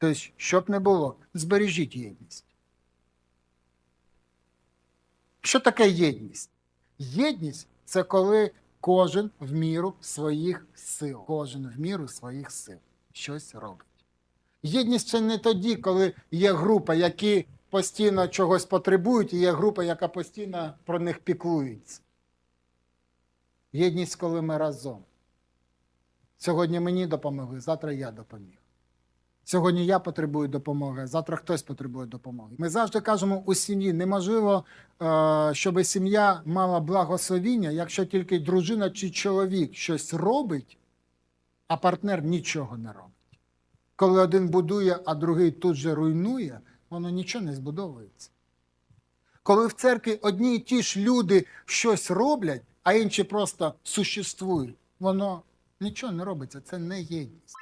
Тобто, щоб не було, збережіть єдність. Що таке єдність? Єдність це коли кожен в міру своїх сил. Кожен в міру своїх сил щось робить. Єдність це не тоді, коли є група, які постійно чогось потребують, і є група, яка постійно про них піклується. Єдність, коли ми разом. Сьогодні мені допомогли, завтра я допоміг. Сьогодні я потребую допомоги, завтра хтось потребує допомоги. Ми завжди кажемо у сім'ї, неможливо, е, щоб сім'я мала благословіння, якщо тільки дружина чи чоловік щось робить, а партнер нічого не робить. Коли один будує, а другий тут же руйнує, воно нічого не збудовується. Коли в церкві одні і ті ж люди щось роблять, а інші просто существують, воно нічого не робиться. Це не єдність.